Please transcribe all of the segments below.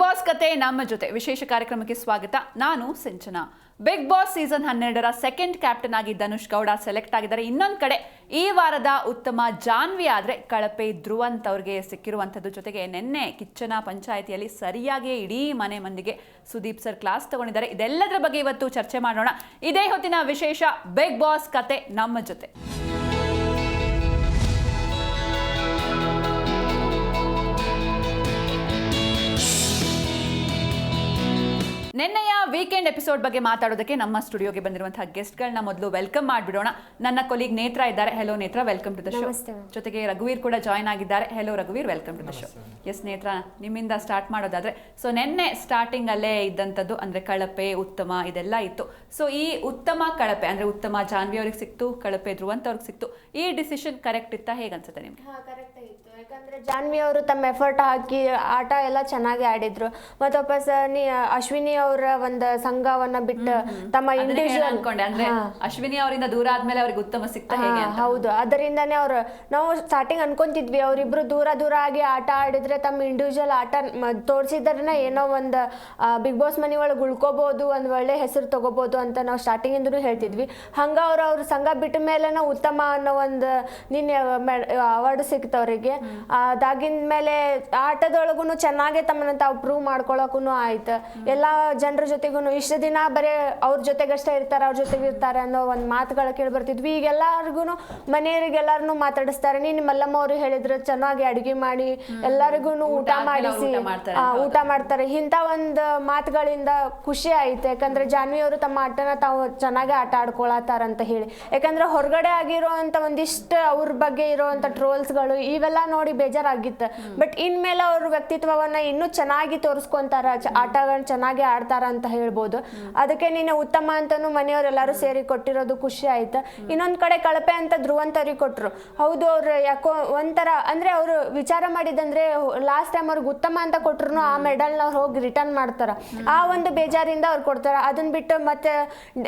Boss ಕತೆ ನಮ್ಮ ಜೊತೆ ವಿಶೇಷ ಕಾರ್ಯಕ್ರಮಕ್ಕೆ ಸ್ವಾಗತ. ನಾನು ಸಿಂಚನಾ. ಬಿಗ್ ಬಾಸ್ ಸೀಸನ್ ಹನ್ನೆರಡರ ಸೆಕೆಂಡ್ ಕ್ಯಾಪ್ಟನ್ ಆಗಿ ಧನುಷ್ ಗೌಡ ಸೆಲೆಕ್ಟ್ ಆಗಿದ್ದಾರೆ. ಇನ್ನೊಂದು ಕಡೆ ಈ ವಾರದ ಉತ್ತಮ ಜಾನ್ವಿ ಆದರೆ ಕಳಪೆ ಧ್ರುವಂತ್ ಅವ್ರಿಗೆ ಸಿಕ್ಕಿರುವಂಥದ್ದು ಜೊತೆಗೆ ನಿನ್ನೆ ಕಿಚ್ಚನ ಪಂಚಾಯಿತಿಯಲ್ಲಿ ಸರಿಯಾಗಿ ಇಡೀ ಮನೆ ಮಂದಿಗೆ ಸುದೀಪ್ ಸರ್ ಕ್ಲಾಸ್ ತಗೊಂಡಿದ್ದಾರೆ. ಇದೆಲ್ಲದರ ಬಗ್ಗೆ ಇವತ್ತು ಚರ್ಚೆ ಮಾಡೋಣ. ಇದೇ ಹೊತ್ತಿನ ವಿಶೇಷ ಬಿಗ್ ಬಾಸ್ ಕತೆ ನಮ್ಮ ಜೊತೆ. ನಿನ್ನೆಯ ವೀಕೆಂಡ್ ಎಪಿಸೋಡ್ ಬಗ್ಗೆ ಮಾತಾಡೋದಕ್ಕೆ ನಮ್ಮ ಸ್ಟುಡಿಯೋಗೆ ಬಂದಿರುವಂತಹ ಗೆಸ್ಟ್ಗಳನ್ನ ಮೊದಲು ವೆಲ್ಕಮ್ ಮಾಡಿಬಿಡೋಣ. ನನ್ನ ಕೊಲೀಗ್ ನೇತ್ರ ಇದ್ದಾರೆ. ಹೆಲೋ ನೇತ್ರ ವೆಲ್ಕಮ್ ಟು ದ ಶೋ ಜೊತೆಗೆ ರಘುವೀರ್ ಕೂಡ ಜಾಯ್ನ್ ಆಗಿದ್ದಾರೆ. Hello ರಘುವೀರ್ welcome to the show yes Netra ನಿಮ್ಮಿಂದ ಸ್ಟಾರ್ಟ್ ಮಾಡೋದಾದ್ರೆ ಸೊ ನಿನ್ನೆ ಸ್ಟಾರ್ಟಿಂಗ್ ಅಲ್ಲೇ ಇದ್ದಂಥದ್ದು ಅಂದ್ರೆ ಕಳಪೆ ಉತ್ತಮ ಇದೆಲ್ಲ ಇತ್ತು. ಸೊ ಈ ಉತ್ತಮ ಕಳಪೆ ಅಂದ್ರೆ ಉತ್ತಮ ಜಾನ್ವಿ ಅವ್ರಿಗೆ ಸಿಕ್ತು ಕಳಪೆ ಧ್ರುವಂತ ಅವ್ರಿಗೆ ಸಿಕ್ತು. ಈ ಡಿಸಿಷನ್ ಕರೆಕ್ಟ್ ಇತ್ತಾ? ಹೇಗನ್ಸುತ್ತೆ ನಿಮ್ಗೆ? ಹಾ ಕರೆಕ್ಟ್ ಆಗಿತ್ತು ಯಾಕಂದ್ರೆ ಜಾನ್ವಿ ಅವರು ತಮ್ಮ ಎಫರ್ಟ್ ಹಾಕಿ ಆಟ ಎಲ್ಲ ಚೆನ್ನಾಗಿ ಆಡಿದ್ರು. ಮತ್ತೆ ವಾಪಸ್ ನೀ ಅಶ್ವಿನಿ ಅವರ ಒಂದು ಸಂಘವನ್ನ ಬಿಟ್ಟು ತಮ್ಮ ಇಂಡಿವಿಜುವಲ್ ಅನ್ಕೊಂಡೆ. ಅಂದ್ರೆ ಅಶ್ವಿನಿ ಅವರಿಂದ ದೂರ ಆದ್ಮೇಲೆ ಅವ್ರಿಗೆ ಉತ್ತಮ ಸಿಗ್ತಾ ಹೇಗೆ ಅಂತ. ಹೌದು. ಅದರಿಂದನೇ ಅವ್ರು ನಾವು ಸ್ಟಾರ್ಟಿಂಗ್ ಅನ್ಕೊಂತಿದ್ವಿ ಅವ್ರಿಬ್ರು ದೂರ ದೂರ ಆಗಿ ಆಟ ಆಡಿದ್ರೆ ತಮ್ಮ ಇಂಡಿವಿಜುವಲ್ ಆಟ ತೋರಿಸಿದ್ರೆ ಏನೋ ಒಂದು ಬಿಗ್ ಬಾಸ್ ಮನಿ ಒಳಗೆ ಉಳ್ಕೋಬಹುದು ಒಂದು ಒಳ್ಳೆ ಹೆಸರು ತಗೋಬಹುದು ಅಂತ ನಾವು ಸ್ಟಾರ್ಟಿಂಗ್ ಇಂದನೂ ಹೇಳ್ತಿದ್ವಿ. ಹಂಗ ಅವ್ರ ಅವ್ರ ಸಂಘ ಬಿಟ್ಟ ಮೇಲೆ ಉತ್ತಮ ಅನ್ನೋ ಒಂದು ನಿನ್ನೆ ಅವಾರ್ಡ್ ಸಿಕ್ತವ್ರಿಗೆ ಅವರಿಗೆ. ಅದಾಗಿನ ಮೇಲೆ ಆಟದೊಳಗೂ ಚೆನ್ನಾಗೆ ತಮ್ಮನ್ನ ತಾವು ಪ್ರೂವ್ ಮಾಡ್ಕೊಳಕ್ಕೂ ಆಯ್ತು. ಎಲ್ಲ ಜನರ ಜೊತೆಗೂ ಇಷ್ಟು ದಿನ ಬರೀ ಅವ್ರ ಜೊತೆಗಷ್ಟೇ ಇರ್ತಾರೆ ಅವ್ರ ಜೊತೆಗೆ ಇರ್ತಾರೆ ಅನ್ನೋ ಒಂದು ಮಾತುಗಳು ಕೇಳಿ ಬರ್ತಿದ್ವಿ. ಈಗ ಎಲ್ಲರಿಗೂ ಮನೆಯವರಿಗೆಲ್ಲರನ್ನು ಮಾತಾಡಿಸ್ತಾರೆ. ನೀನು ಮಲ್ಲಮ್ಮ ಅವರು ಹೇಳಿದ್ರು ಚೆನ್ನಾಗಿ ಅಡುಗೆ ಮಾಡಿ ಎಲ್ಲರಿಗೂ ಊಟ ಮಾಡಿಸಿ ಊಟ ಮಾಡ್ತಾರೆ. ಅಂತ ಇಂಥ ಒಂದು ಮಾತುಗಳಿಂದ ಖುಷಿ ಆಯ್ತು. ಯಾಕಂದ್ರೆ ಜಾನ್ವಿ ಅವರು ತಮ್ಮ ಆಟನ ತಾವು ಚೆನ್ನಾಗಿ ಆಟ ಆಡ್ಕೊಳತಾರ ಅಂತ ಹೇಳಿ. ಯಾಕಂದ್ರೆ ಹೊರಗಡೆ ಆಗಿರೋಂಥ ಒಂದಿಷ್ಟು ಅವ್ರ ಬಗ್ಗೆ ಇರೋವಂಥ ಟ್ರೋಲ್ಸ್ಗಳು ಇವೆಲ್ಲ ನೋಡಿ ಬೇಜಾರಾಗಿತ್ತು. ಬಟ್ ಇನ್ಮೇಲೆ ಅವ್ರ ವ್ಯಕ್ತಿತ್ವವನ್ನ ಇನ್ನೂ ಚೆನ್ನಾಗಿ ತೋರಿಸ್ಕೊಂತಾರ ಆಟಗಳನ್ನ ಚೆನ್ನಾಗಿ ಆಡ್ತಾರ ಅಂತ ಹೇಳ್ಬೋದು. ಅದಕ್ಕೆ ನೀನು ಉತ್ತಮ ಅಂತಾನು ಮನೆಯವರೆಲ್ಲರೂ ಸೇರಿ ಕೊಟ್ಟಿರೋದು ಖುಷಿ ಆಯ್ತು. ಇನ್ನೊಂದ್ ಕಡೆ ಕಳಪೆ ಅಂತ ಧ್ರುವಂತರಿ ಕೊಟ್ರು. ಹೌದು ಅವ್ರು ಯಾಕೋ ಒಂಥರ ಅಂದ್ರೆ ಅವರು ವಿಚಾರ ಮಾಡಿದಂದ್ರೆ ಲಾಸ್ಟ್ ಟೈಮ್ ಅವ್ರಿಗೆ ಉತ್ತಮ ಅಂತ ಕೊಟ್ರು ಆ ಮೆಡಲ್ನ ಅವ್ರು ಹೋಗಿ ರಿಟರ್ನ್ ಮಾಡ್ತಾರ. ಆ ಒಂದು ಬೇಜಾರಿಂದ ಅವ್ರು ಕೊಡ್ತಾರ. ಅದನ್ನ ಬಿಟ್ಟು ಮತ್ತೆ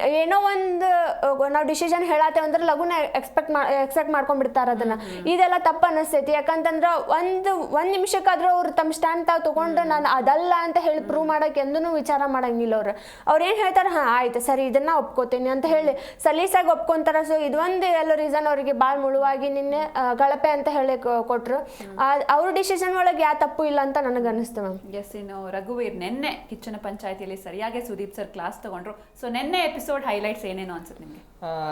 ಏನೋ ಒಂದು ನಾವು ಡಿಸಿಷನ್ ಹೇಳತ್ತೇವೆ ಅಂದ್ರೆ ಲಘುನ ಎಕ್ಸ್ಪೆಕ್ಟ್ ಮಾ ಎಕ್ಸೆಪ್ಟ್ ಮಾಡ್ಕೊಂಡ್ಬಿಡ್ತಾರ ಅದನ್ನ. ಇದೆಲ್ಲ ತಪ್ಪು ಅನಿಸ್ತೈತಿ. ಯಾಕಂತಂದ್ರ ಒಂದು ಒಂದ್ ನಿಮಿಷಕ್ಕಾದ್ರೂ ಅವ್ರು ತಮ್ಮ ಸ್ಟ್ಯಾಂಡ್ ತಾವು ತಗೊಂಡು ನಾನು ಅದಲ್ಲ ಅಂತ ಹೇಳಿ ಪ್ರೂವ್ ಮಾಡಕ್ ಎಂದೂ ವಿಚಾರ ಮಾಡಂಗಿಲ್ಲ ಅವ್ರು. ಅವ್ರು ಏನ್ ಹೇಳ್ತಾರ? ಹಾ ಆಯ್ತು ಸರಿ ಇದನ್ನ ಒಪ್ಕೋತೀನಿ ಅಂತ ಹೇಳಿ. ಸಲೀಸಾಗಿ ಒಪ್ಕೊಂತಾರ ಸೊ ಇದೊಂದು ಎಲ್ಲ ರೀಸನ್ ಅವರಿಗೆ ಭಾಳ ಮುಳುವಾಗಿ ನಿನ್ನೆ ಕಳಪೆ ಅಂತ ಹೇಳಿ ಕೊಟ್ರು. ಆ- ಅವ್ರ ಡಿಸಿಷನ್ ಒಳಗೆ ಯಾವ ತಪ್ಪು ಇಲ್ಲ ಅಂತ ನನಗೆ ಅನಿಸ್ತು ಮ್ಯಾಮ್ ಎಸ್ ಇನ್ನು ರಘುವೀರ್ ನಿನ್ನೆ ಕಿಚ್ಚನ ಪಂಚಾಯತಿಯಲ್ಲಿ ಸರಿಯಾಗಿ ಸುದೀಪ್ ಸರ್ ಕ್ಲಾಸ್ ತಗೊಂಡ್ರು. ಸೊ ನಿನ್ನೆ ಎಪಿಸೋಡ್ ಹೈಲೈಟ್ಸ್ ಏನೇನು ಅನ್ಸುತ್ತೆ ನಿಮಗೆ?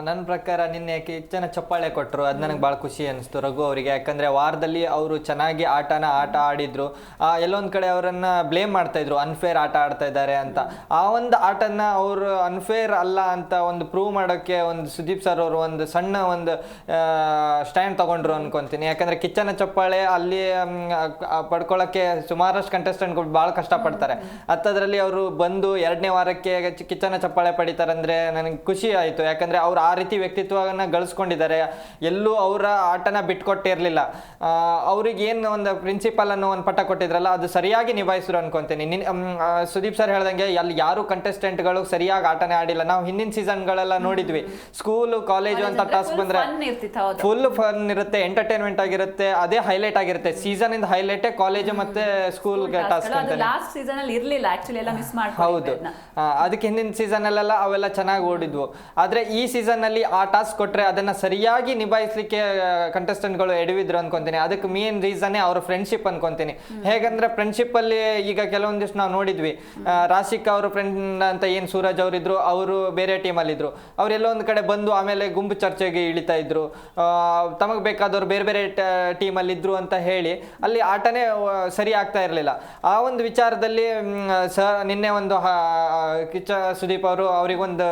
ನನ್ನ ಪ್ರಕಾರ ನಿನ್ನೆ ಕಿಚ್ಚನ ಚಪ್ಪಾಳೆ ಕೊಟ್ಟರು ಅದು ನನಗೆ ಭಾಳ ಖುಷಿ ಅನಿಸ್ತು ರಘು ಅವರಿಗೆ. ಯಾಕಂದರೆ ವಾರದಲ್ಲಿ ಅವರು ಚೆನ್ನಾಗಿ ಆಟನ ಆಟ ಆಡಿದ್ರು. ಎಲ್ಲೊಂದು ಕಡೆ ಅವರನ್ನು ಬ್ಲೇಮ್ ಮಾಡ್ತಾ ಇದ್ರು. ಅನ್ಫೇರ್ ಆಟ ಆಡ್ತಾ ಇದ್ದಾರೆ ಅಂತ. ಆ ಒಂದು ಆಟನ ಅವರು ಅನ್ಫೇರ್ ಅಲ್ಲ ಅಂತ ಒಂದು ಪ್ರೂವ್ ಮಾಡೋಕ್ಕೆ ಒಂದು ಸುದೀಪ್ ಸರ್ ಅವರು ಒಂದು ಸಣ್ಣ ಒಂದು ಸ್ಟ್ಯಾಂಡ್ ತಗೊಂಡ್ರು ಅನ್ಕೊಂತೀನಿ. ಯಾಕಂದ್ರೆ ಕಿಚ್ಚನ ಚಪ್ಪಾಳೆ ಅಲ್ಲಿ ಪಡ್ಕೊಳ್ಳೋಕ್ಕೆ ಸುಮಾರಷ್ಟು ಕಂಟೆಸ್ಟೆಂಟ್ಗಳು ಭಾಳ ಕಷ್ಟಪಡ್ತಾರೆ. ಅತ್ತದರಲ್ಲಿ ಅವರು ಬಂದು ಎರಡನೇ ವಾರಕ್ಕೆ ಕಿಚ್ಚನ ಚಪ್ಪಾಳೆ ಪಡಿತಾರೆ ಅಂದ್ರೆ ನನಗೆ ಖುಷಿ ಆಯಿತು. ಯಾಕಂದರೆ ಅವ್ರು ಆ ರೀತಿ ವ್ಯಕ್ತಿತ್ವವನ್ನು ಗಳಿಸ್ಕೊಂಡಿದ್ದಾರೆ. ಎಲ್ಲೂ ಅವರ ಆಟನ ಬಿಟ್ಕೊಟ್ಟಿರ್ಲಿಲ್ಲ. ಅವ್ರಿಗೆ ಏನು ಒಂದು ಪ್ರಿನ್ಸಿಪಲ್ ಅನ್ನೋ ಒಂದು ಪಟ್ಟ ಕೊಟ್ಟಿದ್ರಲ್ಲ ಅದು ಸರಿಯಾಗಿ ನಿಭಾಯಿಸಿದ್ರು ಅನ್ಕೊಂತೀನಿ. ನಿನ್ ಸುದೀಪ್ ಸರ್ ಹೇಳ್ದಂಗೆ ಅಲ್ಲಿ ಯಾರು ಕಂಟೆಸ್ಟೆಂಟ್ಗಳು ಸರಿಯಾಗಿ ಆಟನೇ ಆಡಿಲ್ಲ. ನಾವು ಹಿಂದಿನ ಸೀಸನ್ಗಳೆಲ್ಲ ನೋಡಿದ್ವಿ. ಸ್ಕೂಲು ಕಾಲೇಜು ಅಂತ ಟಾಸ್ಕ್ ಬಂದ್ರೆ ಫುಲ್ ಫನ್ ಇರುತ್ತೆ ಎಂಟರ್ಟೈನ್ಮೆಂಟ್ ಆಗಿರುತ್ತೆ ಅದೇ ಹೈಲೈಟ್ ಆಗಿರುತ್ತೆ. ಸೀಸನ್ ಇಂದ ಹೈಲೈಟೇ ಕಾಲೇಜು ಮತ್ತೆ ಸ್ಕೂಲ್ ಟಾಸ್ಕ್ ಅಂತ ಹೌದು. ಅದಕ್ಕೆ ಹಿಂದಿನ ಸೀಸನ್ ಅಲ್ಲೆಲ್ಲ ಅವೆಲ್ಲ ಚೆನ್ನಾಗಿ ಓಡಿದ್ವು. ಆದ್ರೆ ಈ ಸೀಸನ್ ಅಲ್ಲಿ ಆ ಟಾಸ್ಕ್ ಕೊಟ್ರೆ ಅದನ್ನ ಸರಿಯಾಗಿ ನಿಭಾಯಿಸಲಿಕ್ಕೆ ಕಂಟೆಸ್ಟೆಂಟ್ಗಳು ಎಡವಿದ್ರು ಅನ್ಕೊಂತೀನಿ. ಅದಕ್ಕೆ ಮೇನ್ ರೀಸನ್ನೇ ಅವ್ರ ಫ್ರೆಂಡ್ಶಿಪ್ ಅನ್ಕೊಂತೀನಿ. ಹೇಗಂದ್ರೆ ಫ್ರೆಂಡ್ಶಿಪ್ ಅಲ್ಲಿ ಈಗ ಕೆಲವೊಂದಿಷ್ಟು ನಾವು ನೋಡಿದ್ವಿ. ರಾಶಿಕ್ ಅವ್ರ ಫ್ರೆಂಡ್ ಅಂತ ಏನ್ ಸೂರಜ್ ಅವರಿದ್ರು ಅವರು ಬೇರೆ ಟೀಮ್ ಅಲ್ಲಿ ಇದ್ರು. ಅವ್ರೆಲ್ಲ ಒಂದ್ ಕಡೆ ಬಂದು ಆಮೇಲೆ ಗುಂಪು ಚರ್ಚೆಗೆ ಇಳಿತಾ ಇದ್ರು. ತಮಗೆ ಬೇಕಾದವ್ರು ಬೇರೆ ಬೇರೆ ಟೀಮ್ ಅಲ್ಲಿ ಇದ್ರು ಅಂತ ಹೇಳಿ ಅಲ್ಲಿ ಆಟನೇ ಸರಿ ಆಗ್ತಾ ಇರಲಿಲ್ಲ. ಆ ಒಂದು ವಿಚಾರದಲ್ಲಿ ಸರ್, ನಿನ್ನೆ ಒಂದು ಕಿಚ್ಚ ಸುದೀಪ್ ಅವರು ಅವರಿಗೊಂದು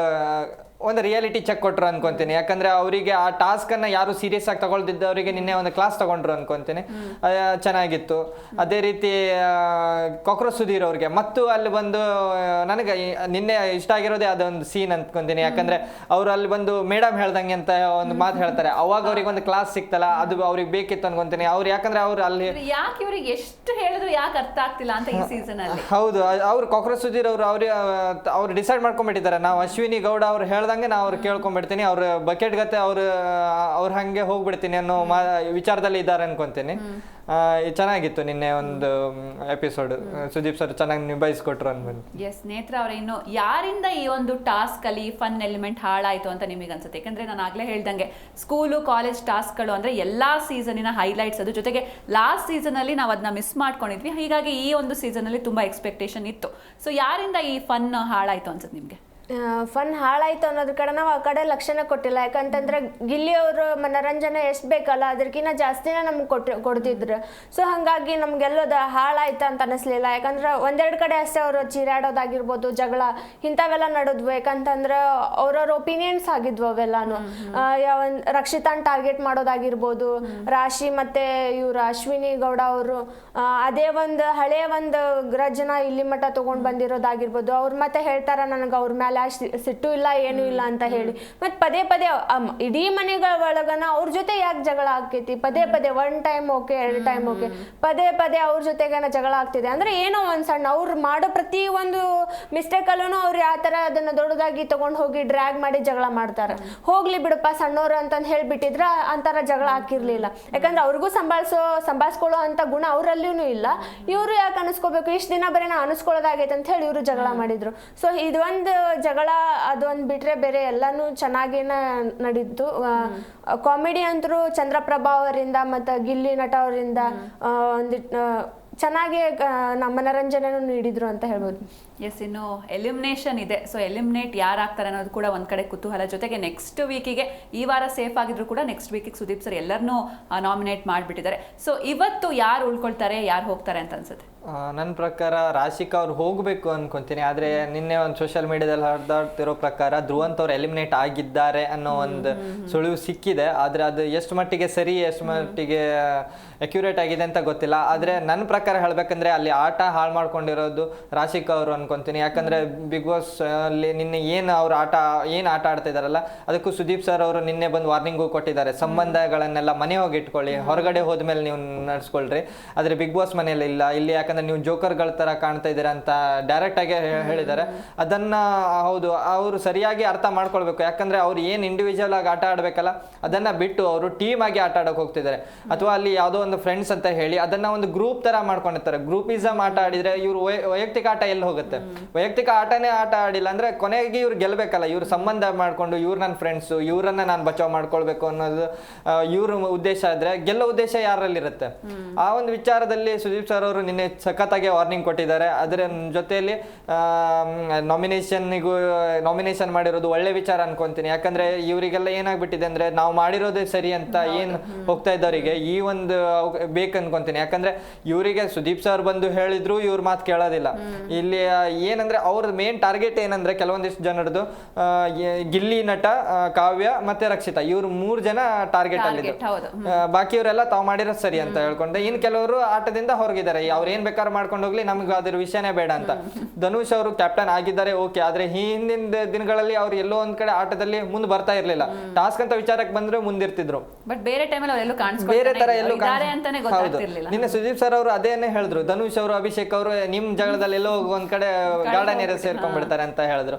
ಒಂದು ರಿಯಾಲಿಟಿ ಚೆಕ್ ಕೊಟ್ಟರು ಅನ್ಕೊಂತೀನಿ. ಯಾಕಂದ್ರೆ ಅವರಿಗೆ ಆ ಟಾಸ್ಕ್ ಅನ್ನ ಯಾರು ಸೀರಿಯಸ್ ಆಗಿ ತಗೊಳ್ದಿದ್ದವರಿಗೆ ನಿನ್ನೆ ಒಂದು ಕ್ಲಾಸ್ ತಗೊಂಡ್ರು ಅನ್ಕೊಂತೀನಿ. ಚೆನ್ನಾಗಿತ್ತು. ಅದೇ ರೀತಿ ಕಾಕ್ರೋಚ್ ಸುಧೀರ್ ಅವ್ರಿಗೆ. ಮತ್ತು ಅಲ್ಲಿ ಬಂದು ನನಗೆ ನಿನ್ನೆ ಇಷ್ಟ ಆಗಿರೋದೇ ಅದೊಂದು ಸೀನ್ ಅನ್ಕೊಂತೀನಿ. ಯಾಕಂದ್ರೆ ಅವ್ರು ಅಲ್ಲಿ ಬಂದು ಮೇಡಮ್ ಹೇಳ್ದಂಗೆ ಅಂತ ಒಂದು ಮಾತು ಹೇಳ್ತಾರೆ. ಅವಾಗ ಅವ್ರಿಗೆ ಒಂದು ಕ್ಲಾಸ್ ಸಿಕ್ತಲ್ಲ ಅದು ಅವ್ರಿಗೆ ಬೇಕಿತ್ತು ಅನ್ಕೊಂತೀನಿ. ಅವ್ರು ಯಾಕಂದ್ರೆ ಅವ್ರು ಅಲ್ಲಿ ಯಾಕೆ ಇವ್ರಿಗೆ ಎಷ್ಟು ಹೇಳಿದ್ರು ಯಾಕೆ ಅರ್ಥ ಆಗ್ತಿಲ್ಲ ಅಂತ ಈ ಸೀಸನ್ ಅಲ್ಲಿ? ಹೌದು. ಅವ್ರು ಕಾಕ್ರೋಚ್ ಸುಧೀರ್ ಅವರು ಅವ್ರು ಅವ್ರು ಡಿಸೈಡ್ ಮಾಡ್ಕೊಂಡ್ಬಿಟ್ಟಿದ್ದಾರೆ. ನಾವು ಅಶ್ವಿನಿ ಗೌಡ ಅವ್ರು ಹೇಳ್ದಂಗೆ ಹೇಳ್ದಂಗೆ ನಾ ಅವ್ರು ಕೇಳ್ಕೊಂಡ್ಬಿಡ್ತೀನಿ ಅವ್ರ ಬಕೆಟ್ ಗತೆ ಅವ್ರ ಅವ್ರ ಹಂಗೆ ಹೋಗ್ಬಿಡ್ತೀನಿ ಅನ್ನೋ ಮಾ ವಿಚಾರದಲ್ಲಿ ಇದ್ದಾರೆ ಅನ್ಕೊಂತೀನಿ. ಚೆನ್ನಾಗಿತ್ತು ನಿನ್ನೆ ಒಂದು ಎಪಿಸೋಡ್. ಸುದೀಪ್ ಸರ್ ಚೆನ್ನಾಗಿ ನಿಭಾಯಿಸ್ಕೊಟ್ರು ಅನ್ಬಂದು. ಎಸ್ ನೇತ್ರ ಅವರ ಇನ್ನು ಯಾರಿಂದ ಈ ಒಂದು ಟಾಸ್ಕ್ ಅಲ್ಲಿ ಫನ್ ಎಲಿಮೆಂಟ್ ಹಾಳಾಯ್ತು ಅಂತ ನಿಮಗೆ ಅನ್ಸುತ್ತೆ? ಯಾಕಂದ್ರೆ ನಾನು ಆಗ್ಲೇ ಹೇಳ್ದಂಗೆ ಸ್ಕೂಲು ಕಾಲೇಜ್ ಟಾಸ್ಕ್ಗಳು ಅಂದ್ರೆ ಎಲ್ಲಾ ಸೀಸನಿನ ಹೈಲೈಟ್ಸ್ ಅದು. ಜೊತೆಗೆ ಲಾಸ್ಟ್ ಸೀಸನ್ ಅಲ್ಲಿ ನಾವು ಅದನ್ನ ಮಿಸ್ ಮಾಡ್ಕೊಂಡಿದ್ವಿ. ಹೀಗಾಗಿ ಈ ಒಂದು ಸೀಸನ್ ಅಲ್ಲಿ ತುಂಬಾ ಎಕ್ಸ್ಪೆಕ್ಟೇಷನ್ ಇತ್ತು. ಸೊ ಯಾರಿಂದ ಈ ಫನ್ ಹಾಳಾಯ್ತು ಅನ್ಸುತ್ತೆ ನಿಮ್ಗೆ? ಫನ್ ಹಾಳಾಯ್ತು ಅನ್ನೋದ್ರ ಕಡೆ ನಾವು ಆ ಕಡೆ ಲಕ್ಷಣ ಕೊಟ್ಟಿಲ್ಲ. ಯಾಕಂತಂದ್ರೆ ಗಿಲ್ಲಿ ಅವರು ಮನೋರಂಜನೆ ಎಷ್ಟು ಬೇಕಲ್ಲ ಅದಕ್ಕಿಂತ ಜಾಸ್ತಿನೇ ನಮ್ಗೆ ಕೊಟ್ಟು ಕೊಡ್ತಿದ್ರು. ಸೊ ಹಾಗಾಗಿ ನಮ್ಗೆಲ್ಲದ ಹಾಳಾಯ್ತು ಅಂತ ಅನಿಸ್ಲಿಲ್ಲ. ಯಾಕಂದ್ರೆ ಒಂದೆರಡು ಕಡೆ ಅಷ್ಟೇ ಅವರು ಚೀರಾಡೋದಾಗಿರ್ಬೋದು ಜಗಳ ಇಂಥವೆಲ್ಲ ನಡೆದ್ವು. ಯಾಕಂತಂದ್ರೆ ಅವ್ರವ್ರ ಒಪಿನಿಯನ್ಸ್ ಆಗಿದ್ವು ಅವೆಲ್ಲಾನು. ರಕ್ಷಿತಾನ್ ಟಾರ್ಗೆಟ್ ಮಾಡೋದಾಗಿರ್ಬೋದು. ರಾಶಿ ಮತ್ತೆ ಇವ್ರು ಅಶ್ವಿನಿ ಗೌಡ ಅವರು. ಅದೇ ಒಂದು ಹಳೆಯ ಒಂದು ಗ್ರಜ್ನ ಇಲ್ಲಿ ಮಟ್ಟ ತಗೊಂಡ್ ಬಂದಿರೋದಾಗಿರ್ಬೋದು. ಅವ್ರು ಮತ್ತೆ ಹೇಳ್ತಾರ ನನಗೆ ಅವ್ರ ಮೇಲೆ ಸಿಟ್ಟು ಇಲ್ಲ ಏನು ಇಲ್ಲ ಅಂತ ಹೇಳಿ. ಮತ್ತೆ ಪದೇ ಪದೇ ಇಡೀ ಮನೆಗಳ ಒಳಗನ ಅವ್ರ ಜೊತೆ ಯಾಕೆ ಜಗಳ ಆಗ್ತೈತಿ? ಪದೇ ಪದೇ ಒನ್ ಟೈಮ್ ಓಕೆ ಎರಡು ಟೈಮ್ ಓಕೆ ಪದೇ ಪದೇ ಅವ್ರ ಜೊತೆಗೇನ ಜಗಳ ಆಗ್ತಿದೆ. ಅಂದ್ರೆ ಏನೋ ಒಂದ್ ಸಣ್ಣ ಅವ್ರು ಮಾಡೋ ಪ್ರತಿ ಒಂದು ಮಿಸ್ಟೇಕ್ ಅಲ್ಲೂ ಅವ್ರು ಯಾವ ತರ ಅದನ್ನ ದೊಡ್ಡದಾಗಿ ತಗೊಂಡ್ ಹೋಗಿ ಡ್ರ್ಯಾಗ್ ಮಾಡಿ ಜಗಳ ಮಾಡ್ತಾರೆ. ಹೋಗ್ಲಿ ಬಿಡಪ್ಪ ಸಣ್ಣವ್ರು ಅಂತಂದ್ ಹೇಳ್ಬಿಟ್ಟಿದ್ರ ಅಂತಾರ ಜಗಳ ಹಾಕಿರ್ಲಿಲ್ಲ. ಯಾಕಂದ್ರೆ ಅವ್ರಿಗೂ ಸಂಭಾಳಿಸೋ ಸಂಭಾಳಿಸ್ಕೊಳ್ಳೋ ಅಂತ ಗುಣ ಅವರಲ್ಲಿಯೂ ಇಲ್ಲ. ಇವರು ಯಾಕೆ ಅನಿಸ್ಕೋಬೇಕು? ಇಷ್ಟು ದಿನ ಬರೀ ನಾ ಅನಿಸ್ಕೊಳ್ಳೋದಾಗೈತೆ ಅಂತ ಹೇಳಿ ಇವರು ಜಗಳ ಮಾಡಿದ್ರು. ಸೊ ಇದೊಂದು ಜಗಳ ಅದೊಂದು ಬಿಟ್ರೆ ಬೇರೆ ಎಲ್ಲಾನು ಚೆನ್ನಾಗೇನ ನಡೀತು. ಕಾಮಿಡಿ ಅಂತರೂ ಚಂದ್ರಪ್ರಭಾ ಅವರಿಂದ ಮತ್ತು ಗಿಲ್ಲಿ ನಟ ಅವರಿಂದ ಒಂದು ಚೆನ್ನಾಗಿ ನಮ್ಮ ಮನರಂಜನೆನೂ ನೀಡಿದ್ರು ಅಂತ ಹೇಳ್ಬೋದು. ಎಸ್ ಇನ್ನು ಎಲಿಮಿನೇಷನ್ ಇದೆ. ಸೊ ಎಲಿಮಿನೇಟ್ ಯಾರಾಗ್ತಾರೆ ಅನ್ನೋದು ಕೂಡ ಒಂದು ಕಡೆ ಕುತೂಹಲ. ಜೊತೆಗೆ ನೆಕ್ಸ್ಟ್ ವೀಕಿಗೆ ಈ ವಾರ ಸೇಫ್ ಆಗಿದ್ರು ಕೂಡ ನೆಕ್ಸ್ಟ್ ವೀಕಿಗೆ ಸುದೀಪ್ ಸರ್ ಎಲ್ಲರನ್ನೂ ನಾಮಿನೇಟ್ ಮಾಡಿಬಿಟ್ಟಿದ್ದಾರೆ. ಸೊ ಇವತ್ತು ಯಾರು ಉಳ್ಕೊಳ್ತಾರೆ ಯಾರು ಹೋಗ್ತಾರೆ ಅಂತ ಅನ್ಸುತ್ತೆ? ನನ್ನ ಪ್ರಕಾರ ರಾಶಿಕಾ ಅವ್ರು ಹೋಗಬೇಕು ಅನ್ಕೊಂತೀನಿ. ಆದರೆ ನಿನ್ನೆ ಒಂದು ಸೋಷಿಯಲ್ ಮೀಡಿಯಾದಲ್ಲಿ ಹರಿದಾಡ್ತಿರೋ ಪ್ರಕಾರ ಧ್ರುವಂತ್ ಅವ್ರು ಎಲಿಮಿನೇಟ್ ಆಗಿದ್ದಾರೆ ಅನ್ನೋ ಒಂದು ಸುಳಿವು ಸಿಕ್ಕಿದೆ. ಆದರೆ ಅದು ಎಷ್ಟು ಮಟ್ಟಿಗೆ ಸರಿ ಎಷ್ಟು ಮಟ್ಟಿಗೆ ಅಕ್ಯುರೇಟ್ ಆಗಿದೆ ಅಂತ ಗೊತ್ತಿಲ್ಲ. ಆದರೆ ನನ್ನ ಪ್ರಕಾರ ಹೇಳಬೇಕಂದ್ರೆ ಅಲ್ಲಿ ಆಟ ಹಾಳು ಮಾಡ್ಕೊಂಡಿರೋದು ರಾಶಿಕಾ ಅವರು ಅನ್ಕೊಂತೀನಿ. ಯಾಕಂದ್ರೆ ಬಿಗ್ ಬಾಸ್ ಅಲ್ಲಿ ನಿನ್ನೆ ಏನು ಅವ್ರು ಆಟ ಏನು ಆಟ ಆಡ್ತಾ ಇದಾರಲ್ಲ ಅದಕ್ಕೂ ಸುದೀಪ್ ಸರ್ ಅವರು ನಿನ್ನೆ ಬಂದು ವಾರ್ನಿಂಗು ಕೊಟ್ಟಿದ್ದಾರೆ. ಸಂಬಂಧಗಳನ್ನೆಲ್ಲ ಮನೆ ಹೋಗಿ ಇಟ್ಕೊಳ್ಳಿ. ಹೊರಗಡೆ ಹೋದ್ಮೇಲೆ ನೀವು ನಡ್ಸ್ಕೊಳ್ರಿ. ಆದ್ರೆ ಬಿಗ್ ಬಾಸ್ ಮನೆಯಲ್ಲಿ ಇಲ್ಲ. ಇಲ್ಲಿ ಯಾಕಂದ್ರೆ ನೀವು ಜೋಕರ್ಗಳ ತರ ಕಾಣ್ತಾ ಇದ್ದೀರಾ ಅಂತ ಡೈರೆಕ್ಟ್ ಆಗಿ ಹೇಳಿದ್ದಾರೆ. ಅದನ್ನ ಹೌದು ಅವರು ಸರಿಯಾಗಿ ಅರ್ಥ ಮಾಡ್ಕೊಳ್ಬೇಕು. ಯಾಕಂದ್ರೆ ಅವ್ರು ಏನು ಇಂಡಿವಿಜುವಲ್ ಆಗಿ ಆಟ ಆಡ್ಬೇಕಲ್ಲ ಅದನ್ನ ಬಿಟ್ಟು ಅವರು ಟೀಮ್ ಆಗಿ ಆಟ ಆಡಕ್ ಹೋಗ್ತಿದ್ದಾರೆ. ಅಥವಾ ಅಲ್ಲಿ ಯಾವುದೋ ಒಂದು ಫ್ರೆಂಡ್ಸ್ ಅಂತ ಹೇಳಿ ಅದನ್ನ ಒಂದು ಗ್ರೂಪ್ ತರ ಮಾಡ್ಕೊಂಡಿರ್ತಾರೆ. ಗ್ರೂಪಿಸಮ್ ಆಟ ಆಡಿದ್ರೆ ಇವ್ರು ವೈಯಕ್ತಿಕ ಆಟ ಎಲ್ಲಿ ಹೋಗುತ್ತೆ? ವೈಯಕ್ತಿಕ ಆಟನೇ ಆಟ ಆಡಿಲ್ಲ ಅಂದ್ರೆ ಕೊನೆಗೆ ಇವ್ರು ಗೆಲ್ಬೇಕಲ್ಲ. ಇವ್ರು ಸಂಬಂಧ ಮಾಡ್ಕೊಂಡು ಇವ್ರು ನನ್ನ ಫ್ರೆಂಡ್ಸ್ ಇವ್ರನ್ನ ನಾನು ಬಚಾವ್ ಮಾಡ್ಕೊಳ್ಬೇಕು ಅನ್ನೋದು ಇವ್ರ ಉದ್ದೇಶ ಆದ್ರೆ ಗೆಲ್ಲೋ ಉದ್ದೇಶ ಯಾರಲ್ಲಿರುತ್ತೆ? ಆ ಒಂದು ವಿಚಾರದಲ್ಲಿ ಸುದೀಪ್ ಸರ್ ಅವರು ನಿನ್ನೆ ಸಖತ್ತಾಗಿ ವಾರ್ನಿಂಗ್ ಕೊಟ್ಟಿದ್ದಾರೆ. ಅದರ ಜೊತೆಯಲ್ಲಿ ನಾಮಿನೇಷನ್ಗೂ ನಾಮಿನೇಷನ್ ಮಾಡಿರೋದು ಒಳ್ಳೆ ವಿಚಾರ ಅನ್ಕೊಂತೀನಿ. ಯಾಕಂದ್ರೆ ಇವರಿಗೆಲ್ಲ ಏನಾಗ್ಬಿಟ್ಟಿದೆ ಅಂದ್ರೆ ನಾವು ಮಾಡಿರೋದೇ ಸರಿ ಅಂತ ಏನ್ ಹೋಗ್ತಾ ಇದ್ದವರಿಗೆ ಈ ಒಂದು ಬೇಕನ್ಕೊಂತೀನಿ. ಬೇಕು ಅನ್ಕೊಂತೀನಿ ಯಾಕಂದ್ರೆ ಇವರಿಗೆ ಸುದೀಪ್ ಸರ್ ಬಂದು ಹೇಳಿದ್ರು ಇವ್ರ ಮಾತು ಕೇಳೋದಿಲ್ಲ. ಇಲ್ಲಿ ಏನಂದ್ರೆ ಅವ್ರ ಮೇನ್ ಟಾರ್ಗೆಟ್ ಏನಂದ್ರೆ ಕೆಲವೊಂದಿಷ್ಟು ಜನರದು ಆ, ಗಿಲ್ಲಿ ನಟ ಕಾವ್ಯ ಮತ್ತೆ ರಕ್ಷಿತಾ ಇವ್ರು ಮೂರ್ ಜನ ಟಾರ್ಗೆಟ್ ಅಲ್ಲಿದ್ದು Target, ಹೌದು. ಆ, ಬಾಕಿಯವರೆಲ್ಲ ತಾವು ಮಾಡಿರೋದು ಸರಿ ಅಂತ ಹೇಳ್ಕೊಂಡೆ. ಇನ್ ಕೆಲವರು ಆಟದಿಂದ ಹೊರಗಿದ್ದಾರೆ. ಅವ್ರು ಏನ್ ಬೇಕಾದ್ರೂ ಮಾಡ್ಕೊಂಡು ಹೋಗ್ಲಿ ನಮ್ಗೆ ಅದ್ರ ವಿಷಯನೇ ಬೇಡ ಅಂತ. ಧನುಷ್ ಅವರು ಕ್ಯಾಪ್ಟನ್ ಆಗಿದ್ದಾರೆ ಓಕೆ. ಆದ್ರೆ ಹಿಂದಿನ ದಿನಗಳಲ್ಲಿ ಅವ್ರು ಎಲ್ಲೋ ಒಂದ್ ಕಡೆ ಆಟದಲ್ಲಿ ಮುಂದೆ ಬರ್ತಾ ಇರ್ಲಿಲ್ಲ. ಟಾಸ್ಕ್ ಅಂತ ವಿಚಾರಕ್ಕೆ ಬಂದ್ರೆ ಮುಂದಿರ್ತಿದ್ರು. ಬಟ್ ಬೇರೆ ತರ ಎಲ್ಲೂ ಹೌದು. ನಿನ್ನೆ ಸುದೀಪ್ ಸರ್ ಅವರು ಅದೇನೇ ಹೇಳಿದ್ರು. ಧನುಷ್ ಅವರು ಅಭಿಷೇಕ್ ಅವರು ನಿಮ್ ಜಗಳದಲ್ಲಿ ಎಲ್ಲೋ ಒಂದ್ ಕಡೆ ಗಾರ್ಡನ್ ಏರಿಯಾ ಸೇರ್ಕೊಂಡ್ಬಿಡ್ತಾರೆ ಅಂತ ಹೇಳಿದ್ರು.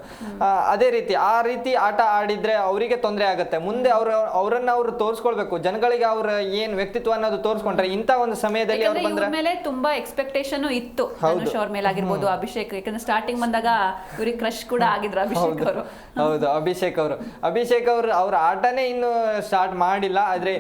ಅದೇ ರೀತಿ ಆ ರೀತಿ ಆಟ ಆಡಿದ್ರೆ ಅವರಿಗೆ ತೊಂದರೆ ಆಗುತ್ತೆ. ಮುಂದೆ ಅವ್ರ ಅವರನ್ನ ಅವ್ರು ತೋರಿಸ್ಕೊಳ್ಬೇಕು. ಜನಗಳಿಗೆ ಅವ್ರ ಏನ್ ವ್ಯಕ್ತಿತ್ವ ಅನ್ನೋದು ತೋರಿಸ್ಕೊಂಡ್ರೆ ಇಂತ ಒಂದು ಸಮಯದಲ್ಲಿ ಅವ್ರು ಬಂದ್ರೆ ಇವ್ರ ಮೇಲೆ ತುಂಬಾ ಎಕ್ಸ್ಪೆಕ್ಟೇಷನ್ ಇತ್ತು. ಧನುಷ್ ಅವ್ರ ಮೇಲೆ ಆಗಿರ್ಬೋದು ಅಭಿಷೇಕ್. ಯಾಕಂದ್ರೆ ಸ್ಟಾರ್ಟಿಂಗ್ ಬಂದಾಗ ಇವ್ರಿಗೆ ಕ್ರಶ್ ಕೂಡ ಆಗಿದ್ರು ಅಭಿಷೇಕ್ ಅವರು. ಹೌದು. ಅಭಿಷೇಕ್ ಅವರು. ಅಭಿಷೇಕ್ ಅವರು ಅವ್ರ ಆಟನೇ ಇನ್ನು ಸ್ಟಾರ್ಟ್ ಮಾಡಿಲ್ಲ. ಆದ್ರೆ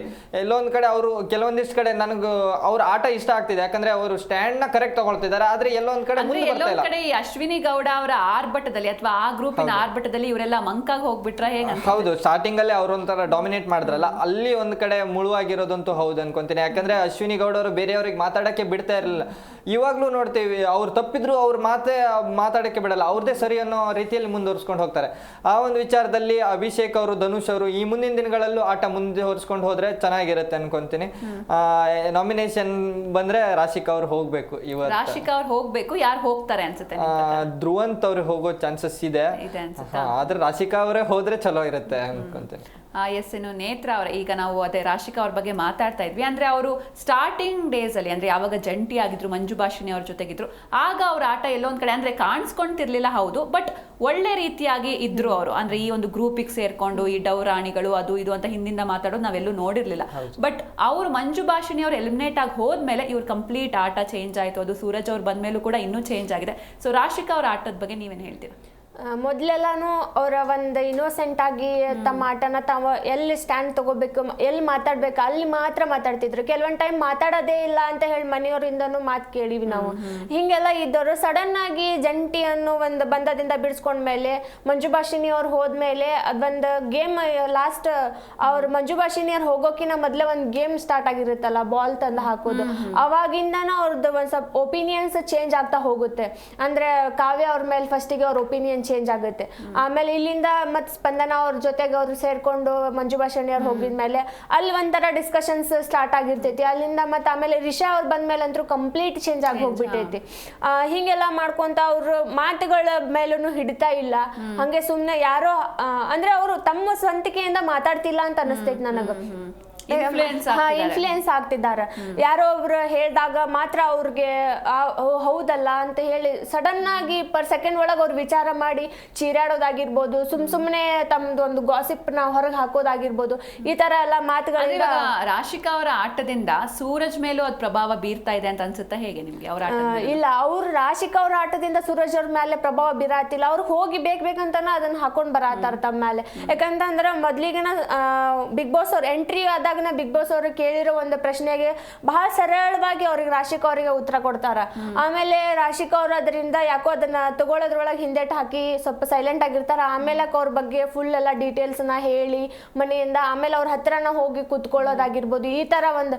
ಎಲ್ಲೊಂದ್ ಕಡೆ ಅವರು ಕೆಲವೊಂದಿಷ್ಟು ಕಡೆ ನನಗೂ ಅವ್ರ ಆಟ ಇಷ್ಟ ಆಗ್ತಿದೆ. ಯಾಕಂದ್ರೆ ಅವರು ಸ್ಟ್ಯಾಂಡ್ನ ಕರೆಕ್ಟ್ ತಗೊಳ್ತಿದ್ದಾರೆ. ಆದ್ರೆ ಎಲ್ಲೊಂದ್ ಕಡೆ ಮುಂದೆ ಬರ್ತಾ ಇಲ್ಲ. ಅಶ್ವಿನಿ ಗೌಡ ಅವರ ಆರ್ಭಟದಲ್ಲಿ ಅಥವಾ ಆ ಗ್ರೂಪಿನ ಆರ್ಭಟದಲ್ಲಿ ಇವರೆಲ್ಲ ಮಂಕಾಗಿ ಹೋಗ್ಬಿಟ್ರ ಹೇಗೆ ಹೌದು. ಸ್ಟಾರ್ಟಿಂಗ್ ಅಲ್ಲಿ ಅವ್ರು ಒಂಥರ ಡಾಮಿನೇಟ್ ಮಾಡಿದ್ರಲ್ಲ ಅಲ್ಲಿ ಒಂದ್ ಕಡೆ ಮುಳುವಾಗಿರೋದಂತೂ ಹೌದು ಅನ್ಕೊಂತೀನಿ. ಯಾಕಂದ್ರೆ ಅಶ್ವಿನಿ ಗೌಡ ಅವರು ಬೇರೆಯವ್ರಿಗೆ ಮಾತಾಡಕ್ಕೆ ಬಿಡ್ತಾ ಇರಲಿಲ್ಲ. ಇವಾಗ್ಲೂ ನೋಡ್ತೀವಿ ಅವ್ರು ತಪ್ಪಿದ್ರು ಅವ್ರ ಮಾತೇ ಮಾತಾಡಕ್ಕೆ ಬಿಡಲ್ಲ. ಅವ್ರದೇ ಸರಿ ಅನ್ನೋ ರೀತಿಯಲ್ಲಿ ಮುಂದುವರ್ಸ್ಕೊಂಡು ಹೋಗ್ತಾರೆ. ಆ ಒಂದು ವಿಚಾರದಲ್ಲಿ ಅಭಿಷೇಕ್ ಅವರು ಧನುಷ್ ಅವರು ಈ ಮುಂದಿನ ದಿನಗಳಲ್ಲೂ ಆಟ ಮುಂದೆ ಹೊರಿಸ್ಕೊಂಡು ಹೋದ್ರೆ ಚೆನ್ನಾಗಿರುತ್ತೆ ಅನ್ಕೊಂತೀನಿ. ನಾಮಿನೇಷನ್ ಬಂದ್ರೆ ರಾಶಿಕ್ ಅವ್ರು ಹೋಗ್ಬೇಕು ಇವತ್ತು. ರಾಶಿಕಾ ಅವ್ರು ಹೋಗ್ಬೇಕು ಯಾರು ಹೋಗ್ತಾರೆ ಅನ್ಸುತ್ತೆ ಧ್ರುವಂತ್ ಅವ್ರಿಗೆ ಹೋಗೋ ಚಾನ್ಸಸ್ ಇದೆ. ಆದ್ರೆ ರಾಶಿಕಾ ಅವರೇ ಹೋದ್ರೆ ಚಲೋ ಇರುತ್ತೆ ಅನ್ಕೊಂತೀನಿ. ಎಸ್ ಇನ್ನು ನೇತ್ರ ಅವರ ಈಗ ನಾವು ಅದೇ ರಾಶಿಕಾ ಅವ್ರ ಬಗ್ಗೆ ಮಾತಾಡ್ತಾ ಇದ್ವಿ. ಅಂದ್ರೆ ಅವರು ಸ್ಟಾರ್ಟಿಂಗ್ ಡೇಸ್ ಅಲ್ಲಿ ಅಂದ್ರೆ ಯಾವಾಗ ಜಂಟಿ ಆಗಿದ್ರು ಮಂಜು ಭಾಷಿಣಿ ಅವ್ರ ಜೊತೆಗಿದ್ರು ಆಗ ಅವ್ರ ಆಟ ಎಲ್ಲೋ ಒಂದ್ ಕಡೆ ಅಂದ್ರೆ ಕಾಣಿಸ್ಕೊಂತಿರ್ಲಿಲ್ಲ ಹೌದು. ಬಟ್ ಒಳ್ಳೆ ರೀತಿಯಾಗಿ ಇದ್ರು ಅವರು. ಅಂದ್ರೆ ಈ ಒಂದು ಗ್ರೂಪಿಗೆ ಸೇರ್ಕೊಂಡು ಈ ಡೌರಾಣಿಗಳು ಅದು ಇದು ಅಂತ ಹಿಂದಿಂದ ಮಾತಾಡೋದು ನಾವೆಲ್ಲೂ ನೋಡಿರ್ಲಿಲ್ಲ. ಬಟ್ ಅವ್ರು ಮಂಜು ಭಾಷಿಣಿ ಅವ್ರು ಎಲಿಮಿನೇಟ್ ಆಗಿ ಹೋದ್ಮೇಲೆ ಇವ್ರ ಕಂಪ್ಲೀಟ್ ಆಟ ಚೇಂಜ್ ಆಯ್ತು. ಅದು ಸೂರಜ್ ಅವ್ರು ಬಂದ್ಮೇಲೂ ಕೂಡ ಇನ್ನೂ ಚೇಂಜ್ ಆಗಿದೆ. ಸೊ ರಾಶಿಕಾ ಅವ್ರ ಆಟದ ಬಗ್ಗೆ ನೀವೇನು ಹೇಳ್ತೀರಾ? ಮೊದ್ಲೆಲ್ಲಾನು ಅವರ ಒಂದು ಇನ್ನೋಸೆಂಟ್ ಆಗಿ ತಮ್ಮ ಆಟನ ತಾವು ಎಲ್ಲಿ ಸ್ಟ್ಯಾಂಡ್ ತಗೋಬೇಕು ಎಲ್ಲಿ ಮಾತಾಡ್ಬೇಕು ಅಲ್ಲಿ ಮಾತ್ರ ಮಾತಾಡ್ತಿದ್ರು. ಕೆಲವೊಂದ್ ಟೈಮ್ ಮಾತಾಡೋದೇ ಇಲ್ಲ ಅಂತ ಹೇಳಿ ಮನೆಯವರಿಂದನೂ ಮಾತು ಕೇಳಿವಿ ನಾವು. ಹಿಂಗೆಲ್ಲ ಇದ್ದವರು ಸಡನ್ ಆಗಿ ಜಂಟಿ ಅನ್ನೋ ಒಂದು ಬಂಧದಿಂದ ಬಿಡಿಸ್ಕೊಂಡ್ಮೇಲೆ ಮಂಜು ಭಾಷಿಣಿ ಅವ್ರು ಹೋದ್ಮೇಲೆ ಅದೊಂದು ಗೇಮ್ ಲಾಸ್ಟ್ ಅವ್ರ ಮಂಜು ಭಾಷಿಣಿ ಅವ್ರು ಹೋಗೋಕಿನ ಮೊದಲೇ ಒಂದು ಗೇಮ್ ಸ್ಟಾರ್ಟ್ ಆಗಿರುತ್ತಲ್ಲ ಬಾಲ್ ತಂದು ಹಾಕೋದು. ಅವಾಗಿಂದನೂ ಅವ್ರದ್ದು ಒಂದು ಸ್ವಲ್ಪ ಒಪಿನಿಯನ್ಸ್ ಚೇಂಜ್ ಆಗ್ತಾ ಹೋಗುತ್ತೆ. ಅಂದ್ರೆ ಕಾವ್ಯ ಅವ್ರ ಮೇಲೆ ಫಸ್ಟಿಗೆ ಅವ್ರ ಒಪಿನಿಯನ್ ಚೇಂಜ್ ಆಗುತ್ತೆ. ಆಮೇಲೆ ಇಲ್ಲಿಂದ ಮತ್ತೆ ಸ್ಪಂದನ ಅವ್ರ ಜೊತೆಗೆ ಅವ್ರು ಸೇರ್ಕೊಂಡು ಮಂಜು ಭಾಷಣಿ ಅವ್ರು ಹೋಗಿದ್ಮೇಲೆ ಅಲ್ಲಿ ಒಂಥರ ಡಿಸ್ಕಷನ್ಸ್ ಸ್ಟಾರ್ಟ್ ಆಗಿರ್ತೈತಿ. ಅಲ್ಲಿಂದ ಮತ್ತೆ ಆಮೇಲೆ ರಿಷಾ ಅವ್ರು ಬಂದ್ಮೇಲೆ ಅಂತೂ ಕಂಪ್ಲೀಟ್ ಚೇಂಜ್ ಆಗಿ ಹೋಗ್ಬಿಟ್ಟೈತಿ. ಹಿಂಗೆಲ್ಲ ಮಾಡ್ಕೊಂತ ಅವ್ರ ಮಾತುಗಳ ಮೇಲೂ ಹಿಡಿತಾ ಇಲ್ಲ. ಹಂಗೆ ಸುಮ್ನೆ ಯಾರೋ ಅಂದ್ರೆ ಅವರು ತಮ್ಮ ಸ್ವಂತಿಕೆಯಿಂದ ಮಾತಾಡ್ತಿಲ್ಲ ಅಂತ ಅನಿಸ್ತೈತಿ ನನಗ. ಇನ್ಫ್ಲೂಯೆನ್ಸ್ ಆಗ್ತಿದ್ದಾರೆ. ಯಾರೋ ಒಬ್ರು ಹೇಳಿದಾಗ ಮಾತ್ರ ಅವ್ರಿಗೆ ಹೌದಲ್ಲ ಅಂತ ಹೇಳಿ ಸಡನ್ ಆಗಿ ಪರ್ ಸೆಕೆಂಡ್ ಒಳಗೆ ಅವ್ರು ವಿಚಾರ ಮಾಡಿ ಚೀರಾಡೋದಾಗಿರ್ಬೋದು ಸುಮ್ ಸುಮ್ಮನೆ ತಮ್ದು ಒಂದು ಗಾಸಿಪ್ನ ಹೊರಗೆ ಹಾಕೋದಾಗಿರ್ಬೋದು ಈ ತರ ಎಲ್ಲ ಮಾತುಗಳು ಮಾತುಗಳಿಂದ ರಾಶಿಕಾ ಅವರ ಆಟದಿಂದ ಸೂರಜ್ ಮೇಲೂ ಅದ್ ಪ್ರಭಾವ ಬೀರ್ತಾ ಇದೆ ಅಂತ ಅನ್ಸುತ್ತಾ ಹೇಗೆ ನಿಮ್ಗೆ ಅವ್ರ ಇಲ್ಲ ಅವ್ರು ರಾಶಿಕಾ ಅವ್ರ ಆಟದಿಂದ ಸೂರಜ್ ಅವ್ರ ಮೇಲೆ ಪ್ರಭಾವ ಬೀರಾತಿಲ್ಲ. ಅವ್ರು ಹೋಗಿ ಬೇಕ್ ಬೇಕಂತಾನ ಅದನ್ನ ಹಾಕೊಂಡ್ ಬರಾತಾರ ತಮ್ಮ ಮೇಲೆ. ಯಾಕಂತಂದ್ರ ಮೊದ್ಲಿಗೆನ ಬಿಗ್ ಬಾಸ್ ಅವ್ರ ಎಂಟ್ರಿ ಆದಾಗನ ಬಿಗ್ ಬಾಸ್ ಅವರು ಕೇಳಿರೋ ಒಂದು ಪ್ರಶ್ನೆಗೆ ಬಹಳ ಸರಳವಾಗಿ ಅವ್ರಿಗೆ ರಾಶಿಕಾ ಅವರಿಗೆ ಉತ್ತರ ಕೊಡ್ತಾರ. ಆಮೇಲೆ ರಾಶಿಕಾ ಅವರು ಅದರಿಂದ ಯಾಕೋ ಅದನ್ನ ತಗೊಳ್ಳೋದ್ರೊಳಗೆ ಹಿಂದೆಟ್ ಹಾಕಿ ಸ್ವಲ್ಪ ಸೈಲೆಂಟ್ ಆಗಿರ್ತಾರ. ಆಮೇಲೆ ಅವ್ರ ಬಗ್ಗೆ ಫುಲ್ ಎಲ್ಲ ಡೀಟೇಲ್ಸ್ನ ಹೇಳಿ ಮನೆಯಿಂದ ಆಮೇಲೆ ಅವ್ರ ಹತ್ರನ ಹೋಗಿ ಕುತ್ಕೊಳ್ಳೋದಾಗಿರ್ಬೋದು. ಈ ತರ ಒಂದು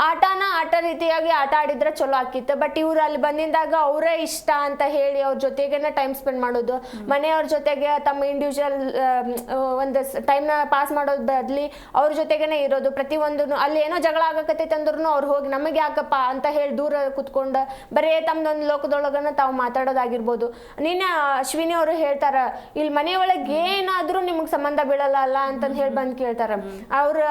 ಆಟನ ಆಟ ರೀತಿಯಾಗಿ ಆಟ ಆಡಿದ್ರೆ ಚಲೋ ಆಕಿತ್ತು. ಬಟ್ ಇವ್ರು ಅಲ್ಲಿ ಬಂದಿಂದಾಗ ಅವರೇ ಇಷ್ಟ ಅಂತ ಹೇಳಿ ಅವ್ರ ಜೊತೆಗೇನೆ ಟೈಮ್ ಸ್ಪೆಂಡ್ ಮಾಡೋದು. ಮನೆಯವ್ರ ಜೊತೆಗೆ ತಮ್ಮ ಇಂಡಿವಿಜುವಲ್ ಒಂದು ಟೈಮ್ನ ಪಾಸ್ ಮಾಡೋದು ಬದಲಿ ಅವ್ರ ಜೊತೆಗೇನೆ ಇರೋದು. ಪ್ರತಿಯೊಂದು ಅಲ್ಲಿ ಏನೋ ಜಗಳ ಆಗಕತ್ತೈತೆ ಅಂದ್ರೂ ಅವ್ರು ಹೋಗಿ ನಮಗೆ ಯಾಕಪ್ಪ ಅಂತ ಹೇಳಿ ದೂರ ಕುತ್ಕೊಂಡು ಬರೇ ತಮ್ಮದೊಂದು ಲೋಕದೊಳಗನ ತಾವು ಮಾತಾಡೋದಾಗಿರ್ಬೋದು. ನಿನ್ನೆ ಅಶ್ವಿನಿ ಅವರು ಹೇಳ್ತಾರ ಇಲ್ಲಿ ಮನೆಯೊಳಗೆ ಏನಾದರೂ ನಿಮಗೆ ಸಂಬಂಧ ಬೀಳಲ್ಲ ಅಲ್ಲ ಅಂತಂದು ಹೇಳಿ ಬಂದು ಕೇಳ್ತಾರೆ. ಅವ್ರು,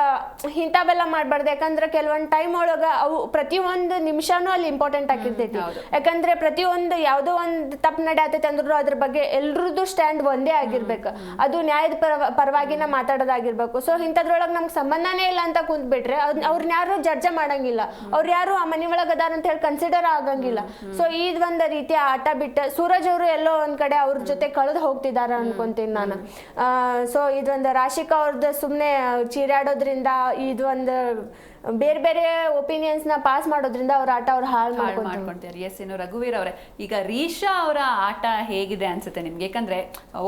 ಇಂಥವೆಲ್ಲ ಮಾಡಬಾರ್ದು. ಯಾಕಂದ್ರೆ ಕೆಲವೊಂದು ಟೈಮ್ ಒಳಗ ಅವು ಪ್ರತಿಯೊಂದು ನಿಮಿಷನೂ ಅಲ್ಲಿ ಇಂಪಾರ್ಟೆಂಟ್ ಆಗಿರ್ತೈತಿ. ಯಾಕಂದ್ರೆ ಪ್ರತಿಯೊಂದು ಯಾವುದೋ ಒಂದು ತಪ್ಪು ನಡೆಯತೈತೆ ಅಂದ್ರೂ ಅದ್ರ ಬಗ್ಗೆ ಎಲ್ರದ್ದು ಸ್ಟ್ಯಾಂಡ್ ಒಂದೇ ಆಗಿರ್ಬೇಕು. ಅದು ನ್ಯಾಯದ ಪರವ ಪರವಾಗಿನ ಮಾತಾಡೋದಾಗಿರ್ಬೇಕು. ಸೊ ಇಂಥದ್ರೊಳಗೆ ನಮ್ಗೆ ಸಂಬಂಧನೇ ಇಲ್ಲ ಅಂತ ಕುಂತ್ಬಿಟ್ರೆ ಅವ್ರ ಅವ್ರನ್ನ ಯಾರು ಜಡ್ಜ ಮಾಡಂಗಿಲ್ಲ. ಅವ್ರು ಯಾರು ಆ ಮನೆ ಒಳಗೆ ಅದಾರ ಅಂತ ಹೇಳಿ ಕನ್ಸಿಡರ್ ಆಗಂಗಿಲ್ಲ. ಸೊ ಈದ್ ಒಂದು ರೀತಿಯ ಆಟ ಬಿಟ್ಟ ಸೂರಜ್ ಅವರು ಎಲ್ಲೋ ಒಂದ್ ಕಡೆ ಅವ್ರ ಜೊತೆ ಕಳೆದು ಹೋಗ್ತಿದಾರ ಅನ್ಕೊಂತೀನಿ ನಾನು. ಸೊ ಇದೊಂದು ರಾಶಿಕಾ ಅವ್ರದ್ದು ಸುಮ್ಮನೆ ಚೀರಾಡೋದ್ರಿಂದ ಇದೊಂದು ಬೇರೆ ಬೇರೆ ಒಪಿನಿಯನ್ಸ್ನ ಪಾಸ್ ಮಾಡೋದ್ರಿಂದ ಅವ್ರ ಆಟ ಅವ್ರು ಹಾಳು ಮಾಡ್ಕೊಂಡಿದ್ದಾರೆ ಮಾಡ್ಕೊಂತಾರೆ. ಎಸ್ ಏನು ರಘುವೀರ್ ಅವರೇ. ಈಗ ರೀಶಾ ಅವರ ಆಟ ಹೇಗಿದೆ ಅನ್ಸುತ್ತೆ ನಿಮ್ಗೆ? ಯಾಕಂದ್ರೆ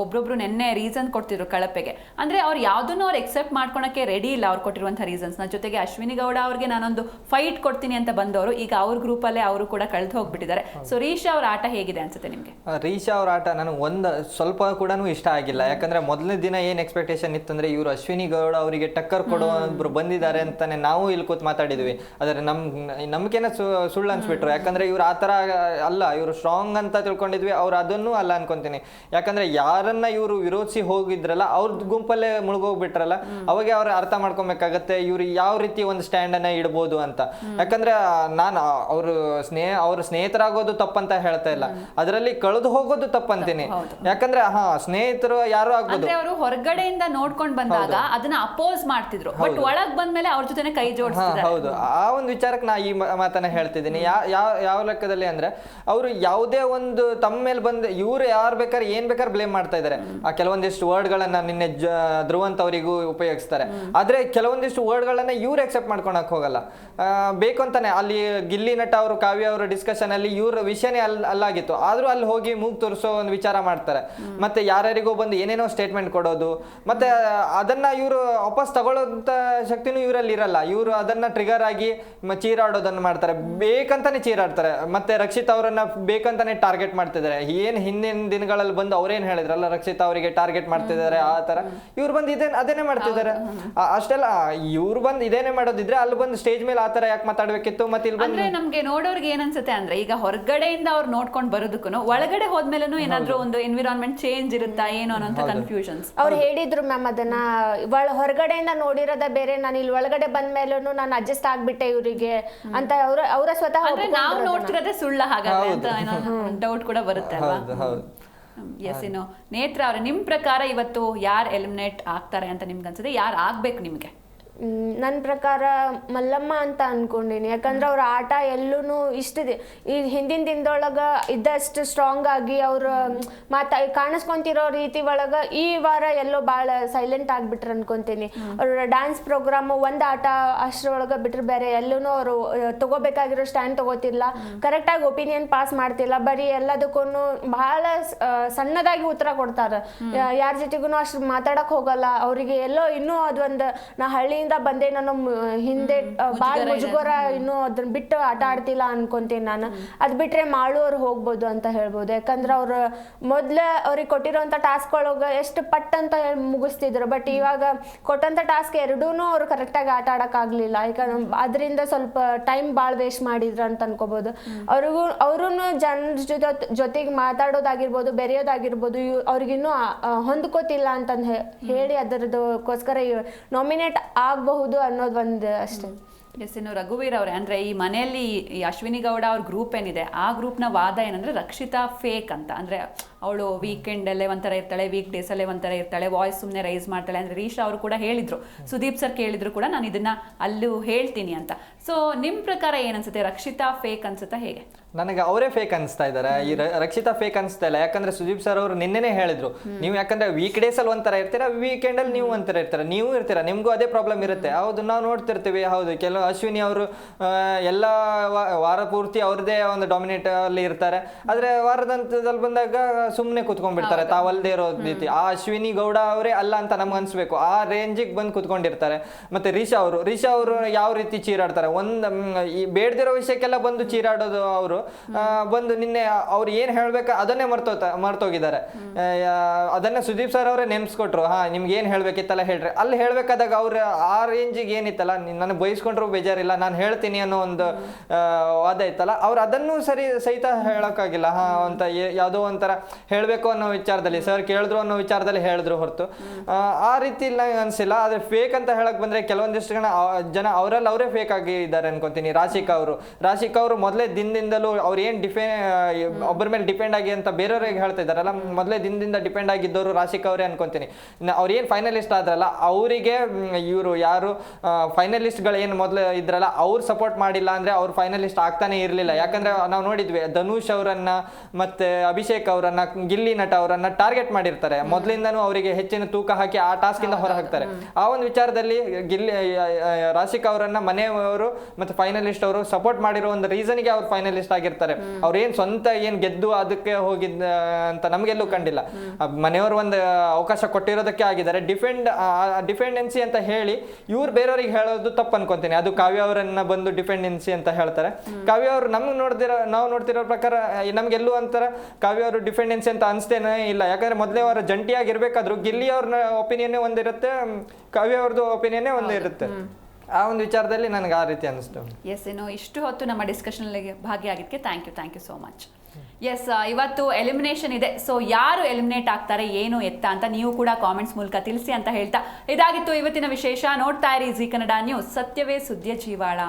ಒಬ್ರೊಬ್ರು ನೆನ್ನೆ ರೀಸನ್ ಕೊಡ್ತಿದ್ರು ಕಳಪೆಗೆ. ಅಂದ್ರೆ ಅವ್ರು ಯಾವ್ದನ್ನು ಅವ್ರು ಎಕ್ಸೆಪ್ಟ್ ಮಾಡ್ಕೊಳಕ್ಕೆ ರೆಡಿ ಇಲ್ಲ ಅವ್ರು ಕೊಟ್ಟಿರುವಂತಹ ರೀಸನ್ಸ್ನ. ಜೊತೆಗೆ ಅಶ್ವಿನಿ ಗೌಡ ಅವ್ರಿಗೆ ನಾನೊಂದು ಫೈಟ್ ಕೊಡ್ತೀನಿ ಅಂತ ಬಂದವರು ಈಗ ಅವ್ರ ಗ್ರೂಪ್ ಅಲ್ಲೇ ಅವರು ಕೂಡ ಕಳೆದು ಹೋಗ್ಬಿಟ್ಟಿದ್ದಾರೆ. ಸೊ ರೀಶಾ ಅವ್ರ ಆಟ ಹೇಗಿದೆ ಅನ್ಸುತ್ತೆ ನಿಮ್ಗೆ? ರೀಶಾ ಅವ್ರ ಆಟ ನನಗೆ ಒಂದು ಸ್ವಲ್ಪ ಕೂಡ ಇಷ್ಟ ಆಗಿಲ್ಲ. ಯಾಕಂದ್ರೆ ಮೊದಲನೇ ದಿನ ಏನ್ ಎಕ್ಸ್ಪೆಕ್ಟೇಷನ್ ಇತ್ತಂದ್ರೆ ಇವರು ಅಶ್ವಿನಿ ಗೌಡ ಅವರಿಗೆ ಟಕ್ಕರ್ ಕೊಡೋ ಒಬ್ರು ಬಂದಿದ್ದಾರೆ ಅಂತಾನೆ ನಾವು ಇಲ್ಲಿ ಕೂತ್ ಮಾತಾಡಿದ್ವಿ. ಆದರೆ ನಮ್ ನಮ್ಗೇನ ಸುಳ್ಳು ಅನ್ಸ್ಬಿಟ್ರು. ಯಾಕಂದ್ರೆ ಇವ್ರು ಆತರ ಥರ ಅಲ್ಲ ಇವರು ಸ್ಟ್ರಾಂಗ್ ಅಂತ ತಿಳ್ಕೊಂಡಿದ್ವಿ ಅವ್ರು ಅದನ್ನು ಅಲ್ಲ ಅನ್ಕೊಂತೀನಿ. ಯಾಕಂದ್ರೆ ಯಾರನ್ನ ಇವರು ವಿರೋಧಿಸಿ ಹೋಗಿದ್ರಲ್ಲ ಅವ್ರ ಗುಂಪಲ್ಲೇ ಮುಳುಗೋಗ್ಬಿಟ್ರಲ್ಲ ಅವಾಗ ಅವ್ರ ಅರ್ಥ ಮಾಡ್ಕೊಬೇಕಾಗತ್ತೆ ಇವ್ರು ಯಾವ ರೀತಿ ಒಂದು ಸ್ಟ್ಯಾಂಡ್ ಅನ್ನ ಇಡ್ಬೋದು ಅಂತ. ಯಾಕಂದ್ರೆ ನಾನು ಅವರು ಸ್ನೇಹ ಅವ್ರ ಸ್ನೇಹಿತರಾಗೋದು ತಪ್ಪಂತ ಹೇಳ್ತಾ ಇಲ್ಲ. ಅದರಲ್ಲಿ ಕಳೆದು ಹೋಗೋದು ತಪ್ಪಂತೀನಿ. ಯಾಕಂದ್ರೆ ಹಾ ಸ್ನೇಹಿತರು ಯಾರು ಆಗ್ಬೋದು. ಅವರು ಹೊರಗಡೆಯಿಂದ ನೋಡ್ಕೊಂಡ್ ಬಂದಾಗ ಅದನ್ನ ಅಪೋಸ್ ಮಾಡ್ತಿದ್ರು. ಬಟ್ ಒಳಗ್ ಬಂದ್ಮೇಲೆ ಅವ್ರ ಜೊತೆ ಕೈ ಹಾ ಹೌದು. ಆ ಒಂದು ವಿಚಾರಕ್ಕೆ ನಾ ಈ ಮಾತನ್ನ ಹೇಳ್ತಿದ್ದೀನಿ. ಯಾವ ಯಾವ ಲೆಕ್ಕದಲ್ಲಿ ಅಂದ್ರೆ ಅವರು ಯಾವುದೇ ಒಂದು ತಮ್ಮ ಮೇಲೆ ಬಂದು ಇವ್ರು ಯಾರು ಬೇಕಾದ್ರೆ ಏನ್ ಬೇಕಾದ್ರೆ ಬ್ಲೇಮ್ ಮಾಡ್ತಾ ಇದಾರೆ ಆ ಕೆಲವೊಂದಿಷ್ಟು ವರ್ಡ್ ಗಳನ್ನ ನಿನ್ನೆ ಧ್ರುವಂತ ಅವರಿಗೂ ಉಪಯೋಗಿಸ್ತಾರೆ. ಆದ್ರೆ ಕೆಲವೊಂದಿಷ್ಟು ವರ್ಡ್ಗಳನ್ನ ಇವ್ರು ಎಕ್ಸೆಪ್ಟ್ ಮಾಡ್ಕೊಳಕ್ ಹೋಗಲ್ಲ. ಬೇಕು ಅಂತಾನೆ. ಅಲ್ಲಿ ಗಿಲ್ಲಿ ನಟ ಅವರು ಕಾವ್ಯ ಅವರ ಡಿಸ್ಕಷನ್ ಅಲ್ಲಿ ಇವ್ರ ವಿಷಯನೇ ಅಲ್ಲಿ ಅಲ್ಲಾಗಿತ್ತು. ಆದ್ರೂ ಅಲ್ಲಿ ಹೋಗಿ ಮೂಗ್ ತೋರಿಸೋ ಒಂದು ವಿಚಾರ ಮಾಡ್ತಾರೆ. ಮತ್ತೆ ಯಾರ್ಯಾರಿಗೋ ಬಂದು ಏನೇನೋ ಸ್ಟೇಟ್ಮೆಂಟ್ ಕೊಡೋದು. ಮತ್ತೆ ಅದನ್ನ ಇವರು ವಾಪಸ್ ತಗೊಳ್ಳೋಂತ ಶಕ್ತಿನೂ ಇವರಲ್ಲಿ ಇರಲ್ಲ. ಇವರು ಅದನ್ನ ಟ್ರಿಗರ್ ಆಗಿ ಮ- ಚೀರಾಡೋದನ್ನ ಮಾಡ್ತಾರೆ. ಬೇಕಂತಾನೆ ಚೀರಾಡ್ತಾರೆ. ಮತ್ತೆ ರಕ್ಷಿತ್ ಅವರನ್ನ ಬೇಕಂತಾನೆ ಟಾರ್ಗೆಟ್ ಮಾಡ್ತಿದ್ದಾರೆ. ಏನ್ ಹಿಂದಿನ ದಿನಗಳಲ್ಲಿ ಬಂದು ಅವ್ರೇನ್ ಹೇಳಿದ್ರಲ್ಲ ರಕ್ಷಿತ್ ಅವರಿಗೆ ಟಾರ್ಗೆಟ್ ಮಾಡ್ತಿದ್ದಾರೆ ಆ ತರ. ಇವ್ರು ಬಂದು ಇದೇ ಅದೇನೆ ಮಾಡ್ತಿದ್ದಾರೆ. ಅಷ್ಟೆಲ್ಲ ಇವ್ರು ಬಂದು ಇದೇನೆ ಮಾಡೋದಿದ್ರೆ ಅಲ್ಲಿ ಬಂದು ಸ್ಟೇಜ್ ಮೇಲೆ ಆ ತರ ಯಾಕೆ ಮಾತಾಡ್ಬೇಕಿತ್ತು? ಮತ್ತೆ ಇಲ್ಲಿ ಬಂದ್ರೆ ಅಂದ್ರೆ ನಮ್ಗೆ ನೋಡೋರ್ಗೆ ಏನನ್ಸುತ್ತೆ ಅನ್ಸುತ್ತೆ ಅಂದ್ರೆ ಈಗ ಹೊರಗಡೆಯಿಂದ ಅವ್ರು ನೋಡ್ಕೊಂಡು ಬರೋದಕ್ಕೂ ಒಳಗಡೆ ಹೋದ್ಮೇಲೂ ಏನಾದ್ರೂ ಒಂದು ಎನ್ವಿರಾನ್ಮೆಂಟ್ ಚೇಂಜ್ ಇರುತ್ತಾ ಏನೋ ಅನ್ನೋಂಥ ಕನ್ಫ್ಯೂಷನ್ಸ್ ಅವ್ರು ಹೇಳಿದ್ರು ಮ್ಯಾಮ್ ಅದನ್ನ ಹೊರಗಡೆಯಿಂದ ನೋಡಿರೋದ ಬೇರೆ ನಾನು ಇಲ್ಲಿ ಒಳಗಡೆ ಬಂದ ಮೇಲೂ ನಾನು ಅಡ್ಜಸ್ಟ್ ಆಗ್ಬಿಟ್ಟೆ ಇವರಿಗೆ ಅಂತ ಅವ್ರ ಅವರ ಸ್ವತಃ ಅಂದ್ರೆ ನಾವು ನೋಡ್ತಿರೋದೇ ಸುಳ್ಳ ಹಾಗಾದ್ರೆ ಅಂತ ಏನೋ ಡೌಟ್ ಕೂಡ ಬರುತ್ತೆ ಅಲ್ವಾ? ಹೌದು ಹೌದು. ಎಸ್ ಏನು ನೇತ್ರ ಅವ್ರೆ ನಿಮ್ಮ ಪ್ರಕಾರ ಇವತ್ತು ಯಾರು ಎಲಿಮಿನೇಟ್ ಆಗ್ತಾರೆ ಅಂತ ನಿಮ್ಗೆ ಅನ್ಸುತ್ತೆ? ಯಾರು ಆಗ್ಬೇಕು ನಿಮಗೆ? ನನ್ನ ಪ್ರಕಾರ ಮಲ್ಲಮ್ಮ ಅಂತ ಅನ್ಕೊಂಡಿನಿ. ಯಾಕಂದ್ರೆ ಅವ್ರ ಆಟ ಎಲ್ಲೂ ಇಷ್ಟಿದೆ. ಈ ಹಿಂದಿನ ದಿನದೊಳಗೆ ಇದ್ದಷ್ಟು ಸ್ಟ್ರಾಂಗ್ ಆಗಿ ಅವ್ರ ಮಾತಾ ಕಾಣಿಸ್ಕೊಂತಿರೋ ರೀತಿ ಒಳಗೆ ಈ ವಾರ ಎಲ್ಲೋ ಭಾಳ ಸೈಲೆಂಟ್ ಆಗಿಬಿಟ್ರು ಅನ್ಕೊಂತೀನಿ. ಅವ್ರ ಡ್ಯಾನ್ಸ್ ಪ್ರೋಗ್ರಾಮ್ ಒಂದು ಆಟ ಅಷ್ಟರೊಳಗೆ ಬಿಟ್ರೆ ಬೇರೆ ಎಲ್ಲೂ ಅವರು ತಗೋಬೇಕಾಗಿರೋ ಸ್ಟ್ಯಾಂಡ್ ತಗೋತಿಲ್ಲ ಕರೆಕ್ಟಾಗಿ ಒಪಿನಿಯನ್ ಪಾಸ್ ಮಾಡ್ತಿಲ್ಲ. ಬರೀ ಎಲ್ಲದಕ್ಕೂ ಬಹಳ ಸಣ್ಣದಾಗಿ ಉತ್ತರ ಕೊಡ್ತಾರ. ಯಾರ ಜೊತೆಗೂ ಅಷ್ಟು ಮಾತಾಡಕ್ ಹೋಗಲ್ಲ. ಅವರಿಗೆ ಎಲ್ಲೋ ಇನ್ನೂ ಅದೊಂದು ನಾ ಹಳ್ಳಿಯಿಂದ ಬಂದೆ ನಾನು ಹಿಂದೆ ಭಾಳ ಮುಜುಗರ ಇನ್ನು ಅದನ್ನ ಬಿಟ್ಟು ಆಟ ಆಡ್ತಿಲ್ಲ ಅನ್ಕೊಂತೀನಿ ನಾನು. ಅದ್ ಬಿಟ್ರೆ ಮಾಳು ಅವ್ರು ಹೋಗ್ಬೋದು ಅಂತ ಹೇಳ್ಬೋದು. ಯಾಕಂದ್ರೆ ಅವ್ರ ಮೊದ್ಲ ಅವ್ರಿಗೆ ಕೊಟ್ಟಿರೋಂಥ ಟಾಸ್ಕ್ ಒಳಗೆ ಎಷ್ಟು ಪಟ್ ಅಂತ ಹೇಳಿ ಮುಗಿಸ್ತಿದ್ರು. ಬಟ್ ಇವಾಗ ಕೊಟ್ಟಂತ ಟಾಸ್ಕ್ ಎರಡೂ ಅವ್ರು ಕರೆಕ್ಟಾಗಿ ಆಟ ಆಡಕ್ ಆಗ್ಲಿಲ್ಲ ಯಾಕಂದ್ರೆ ಅದರಿಂದ ಸ್ವಲ್ಪ ಟೈಮ್ ಭಾಳ ವೇಸ್ಟ್ ಮಾಡಿದ್ರು ಅಂತ ಅನ್ಕೋಬಹುದು ಅವ್ರಿಗೂ ಅವ್ರೂ ಜನರ ಜೊತೆ ಜೊತೆಗೆ ಮಾತಾಡೋದಾಗಿರ್ಬೋದು ಬೆರೆಯೋದಾಗಿರ್ಬೋದು ಇವ್ ಅವ್ರಿಗಿನ್ನೂ ಆ- ಆ ಹೊಂದ್ಕೋತಿಲ್ಲ ಅಂತಂದು ಹೇಳಿ ಅದರದಕ್ಕೋಸ್ಕರ ನಾಮಿನೇಟ್ ಆಗಬಹುದು ಅನ್ನೋದು ಒಂದು ಅಷ್ಟೇ. ಎಸ್, ಇನ್ನು ರಘುವೀರ್ ಅವರೇ, ಅಂದರೆ ಈ ಮನೆಯಲ್ಲಿ ಈ ಅಶ್ವಿನಿ ಗೌಡ ಅವ್ರ ಗ್ರೂಪ್ ಏನಿದೆ, ಆ ಗ್ರೂಪ್ನ ವಾದ ಏನಂದ್ರೆ ರಕ್ಷಿತಾ ಫೇಕ್ ಅಂತ. ಅಂದ್ರೆ ಅವಳು ವೀಕೆಂಡಲ್ಲೇ ಒಂಥರ ಇರ್ತಾಳೆ ವೀಕ್ ಡೇಸಲ್ಲೇ ಒಂಥರ ಇರ್ತಾಳೆ ವಾಯ್ಸ್ ಸುಮ್ಮನೆ ರೈಸ್ ಮಾಡ್ತಾಳೆ ಅಂದ್ರೆ ರೀಶಾ ಅವರು ಕೂಡ ಹೇಳಿದ್ರು. ಸುದೀಪ್ ಸರ್ ಕೇಳಿದ್ರು ಕೂಡ ನಾನು ಇದನ್ನ ಅಲ್ಲೂ ಹೇಳ್ತೀನಿ ಅಂತ. ಸೊ ನಿಮ್ಮ ಪ್ರಕಾರ ಏನನ್ಸುತ್ತೆ? ರಕ್ಷಿತಾ ಫೇಕ್ ಅನ್ಸುತ್ತಾ ಹೇಗೆ? ನನಗೆ ಅವರೇ ಫೇಕ್ ಅನಿಸ್ತಾ ಇದ್ದಾರೆ ಈ ರಕ್ಷಿತಾ ಫೇಕ್ ಅನಿಸ್ತಾ ಇಲ್ಲ. ಯಾಕಂದ್ರೆ ಸುದೀಪ್ ಸರ್ ಅವರು ನಿನ್ನೆನೇ ಹೇಳಿದ್ರು. ನೀವು ಯಾಕಂದ್ರೆ ವೀಕ್ ಡೇಸ್ ಅಲ್ಲಿ ಒಂಥರ ಇರ್ತೀರಾ ವೀಕೆಂಡ್ ಅಲ್ಲಿ ನೀವು ಒಂಥರ ಇರ್ತೀರ. ನೀವು ಇರ್ತೀರಾ ನಿಮಗೂ ಅದೇ ಪ್ರಾಬ್ಲಮ್ ಇರುತ್ತೆ. ಹೌದು ನಾವು ನೋಡ್ತಿರ್ತೀವಿ. ಹೌದು ಕೆಲವು ಅಶ್ವಿನಿ ಅವರು ಎಲ್ಲ ವಾರ ಪೂರ್ತಿ ಅವ್ರದೇ ಒಂದು ಡಾಮಿನೇಟ್ ಅಲ್ಲಿ ಇರ್ತಾರೆ. ಆದ್ರೆ ವಾರದಂತದಲ್ಲಿ ಬಂದಾಗ ಸುಮ್ಮನೆ ಕುತ್ಕೊಂಡ್ಬಿಡ್ತಾರೆ ತಾವಲ್ದೇ ಇರೋ ರೀತಿ. ಆ ಅಶ್ವಿನಿ ಗೌಡ ಅವರೇ ಅಲ್ಲ ಅಂತ ನಮ್ಗೆ ಅನ್ಸ್ಬೇಕು. ಆ ರೇಂಜಿಗೆ ಬಂದು ಕುತ್ಕೊಂಡಿರ್ತಾರೆ. ಮತ್ತೆ ರೀಶಾ ಅವರು ರೀಶಾ ಅವರು ಯಾವ ರೀತಿ ಚೀರಾಡ್ತಾರೆ? ಒಂದು ಈ ಬೇಡದಿರೋ ವಿಷಯಕ್ಕೆಲ್ಲ ಬಂದು ಚೀರಾಡೋದು ಅವರು. ಬಂದು ನಿನ್ನೆ ಅವ್ರು ಏನ್ ಹೇಳ್ಬೇಕು ಅದನ್ನೇ ಮರ್ತೋತ ಮರ್ತೋಗಿದ್ದಾರೆ. ಅದನ್ನ ಸುದೀಪ್ ಸರ್ ಅವರೇ ನೆನ್ಸ್ಕೊಟ್ರು. ಹಾ ನಿಮ್ಗೆ ಏನ್ ಹೇಳ್ಬೇಕಿತ್ತಲ್ಲ ಹೇಳ್ರಿ. ಅಲ್ಲಿ ಹೇಳ್ಬೇಕಾದಾಗ ಅವ್ರು ಆ ರೇಂಜಿಗೆ ಏನಿತ್ತಲ್ಲ ನನಗೆ ಬಯಸ್ಕೊಂಡ್ರು ಬೇಜಾರಿಲ್ಲ ನಾನು ಹೇಳ್ತೀನಿ ಅನ್ನೋ ಒಂದು ವಾದ ಇತ್ತಲ್ಲ. ಅವ್ರು ಅದನ್ನು ಸರಿ ಸಹಿತ ಹೇಳೋಕ್ಕಾಗಿಲ್ಲ. ಹಾ ಅಂತ ಯಾವುದೋ ಒಂಥರ ಹೇಳಬೇಕು ಅನ್ನೋ ವಿಚಾರದಲ್ಲಿ ಸರ್ ಕೇಳಿದ್ರು ಅನ್ನೋ ವಿಚಾರದಲ್ಲಿ ಹೇಳಿದ್ರು ಹೊರತು. ಆ, ರೀತಿ ನಂಗೆ ಅನಿಸಿಲ್ಲ ಆದರೆ ಫೇಕ್ ಅಂತ ಹೇಳಕ್ ಬಂದರೆ ಕೆಲವೊಂದಿಷ್ಟು ಜನ ಜನ ಅವರಲ್ಲಿ ಅವರೇ ಫೇಕ್ ಆಗಿದ್ದಾರೆ ಅನ್ಕೊಂತೀನಿ. ರಾಶಿಕಾ ಅವರು ರಾಶಿಕ್ ಅವರು ಮೊದಲೇ ದಿನದಿಂದಲೂ ಅವ್ರು ಏನು ಡಿಫೆ ಒಬ್ಬರ ಮೇಲೆ ಡಿಪೆಂಡ್ ಆಗಿ ಅಂತ ಬೇರೆಯವ್ರಿಗೆ ಹೇಳ್ತಾ ಇದ್ದಾರಲ್ಲ ಮೊದಲೇ ದಿನದಿಂದ ಡಿಪೆಂಡ್ ಆಗಿದ್ದವರು ರಾಶಿಕಾ ಅವರೇ ಅನ್ಕೊಂತೀನಿ. ಅವ್ರು ಏನು ಫೈನಲಿಸ್ಟ್ ಆದ್ರಲ್ಲ ಅವರಿಗೆ ಇವರು ಯಾರು ಫೈನಲಿಸ್ಟ್ಗಳು ಏನು ಮೊದಲು ಇದ್ರಲ್ಲ ಅವ್ರು ಸಪೋರ್ಟ್ ಮಾಡಿಲ್ಲ ಅಂದರೆ ಅವ್ರು ಫೈನಲಿಸ್ಟ್ ಆಗ್ತಾನೆ ಇರಲಿಲ್ಲ. ಯಾಕಂದರೆ ನಾವು ನೋಡಿದ್ವಿ ಧನುಷ್ ಅವರನ್ನು ಮತ್ತು ಅಭಿಷೇಕ್ ಅವರನ್ನ ಗಿಲ್ಲಿ ನಟ ಅವರನ್ನ ಟಾರ್ಗೆಟ್ ಮಾಡಿರ್ತಾರೆ. ಮೊದಲಿಂದನೂ ಅವರಿಗೆ ಹೆಚ್ಚಿನ ತೂಕ ಹಾಕಿ ಆ ಟಾಸ್ಕ್ ಇಂದ ಹೊರ ಹಾಕ್ತಾರೆ ಆ ಒಂದು ವಿಚಾರದಲ್ಲಿ ಗಿಲ್ಲಿ ರಾಶಿಕ್ ಅವರನ್ನ ಮನೆಯವರು ಮತ್ತೆ ಫೈನಲಿಸ್ಟ್ ಅವರು ಸಪೋರ್ಟ್ ಮಾಡಿರೋ ಒಂದು ರೀಸನ್ಗೆ ಅವ್ರು ಫೈನಲಿಸ್ಟ್ ಆಗಿರ್ತಾರೆ. ಅವ್ರು ಏನ್ ಸ್ವಂತ ಏನ್ ಗೆದ್ದು ಅದಕ್ಕೆ ಹೋಗಿದ್ದ ಅಂತ ನಮ್ಗೆಲ್ಲೂ ಕಂಡಿಲ್ಲ. ಮನೆಯವರು ಒಂದು ಅವಕಾಶ ಕೊಟ್ಟಿರೋದಕ್ಕೆ ಆಗಿದ್ದಾರೆ. ಡಿಫೆಂಡ್ ಡಿಫೆಂಡೆನ್ಸಿ ಅಂತ ಹೇಳಿ ಇವ್ರು ಬೇರೆಯವ್ರಿಗೆ ಹೇಳೋದು ತಪ್ಪು ಅನ್ಕೊಂತೀನಿ. ಅದು ಕಾವ್ಯ ಅವರನ್ನ ಬಂದು ಡಿಫೆಂಡೆನ್ಸಿ ಅಂತ ಹೇಳ್ತಾರೆ. ಕಾವ್ಯ ಅವರು ನಮ್ಗೆ ನೋಡ್ತಿರೋ ನಾವು ನೋಡ್ತಿರೋ ಪ್ರಕಾರ ನಮ್ಗೆಲ್ಲೂ ಒಂಥರ ಕಾವ್ಯ ಅವರು ಡಿಪೆಂಡೆನ್ಸಿ ಅಂತ ಅನಿಸ್ತೇನೆ. ಇಲ್ಲ ಯಾಕಂದ್ರೆ ಮೊದಲೇ ಅವರ ಜಂಟಿಯಾಗಿರ್ಬೇಕಾದ್ರು ಗಿಲ್ಲಿ ಅವ್ರ ಒಪಿನಿಯನ್ನೇ ಒಂದಿರುತ್ತೆ ಕವಿ ಅವ್ರದ್ದು ಒಪಿನಿಯನ್ನೇ ಒಂದಿರುತ್ತೆ ಆ ಒಂದು ವಿಚಾರದಲ್ಲಿ ನನಗೆ ಆ ರೀತಿ ಅನಿಸ್ತು. ಎಸ್ ಏನೋ ಇಷ್ಟು ಹೊತ್ತು ನಮ್ಮ discussion ಭಾಗಿಯಾಗಿದ್ದಕ್ಕೆ thank you thank you so much yes ಇವತ್ತು ಎಲಿಮಿನೇಷನ್ ಇದೆ. ಸೊ ಯಾರು ಎಲಿಮಿನೇಟ್ ಆಗ್ತಾರೆ ಏನು ಎತ್ತ ಅಂತ ನೀವು ಕೂಡ ಕಾಮೆಂಟ್ಸ್ ಮೂಲಕ ತಿಳಿಸಿ ಅಂತ ಹೇಳ್ತಾ ಇದಾಗಿತ್ತು ಇವತ್ತಿನ ವಿಶೇಷ. ನೋಡ್ತಾ ಇರಿ ಜಿ ಕನ್ನಡ ನ್ಯೂಸ್ ಸತ್ಯವೇ ಸುದ್ದಿಯ ಜೀವಾಳ.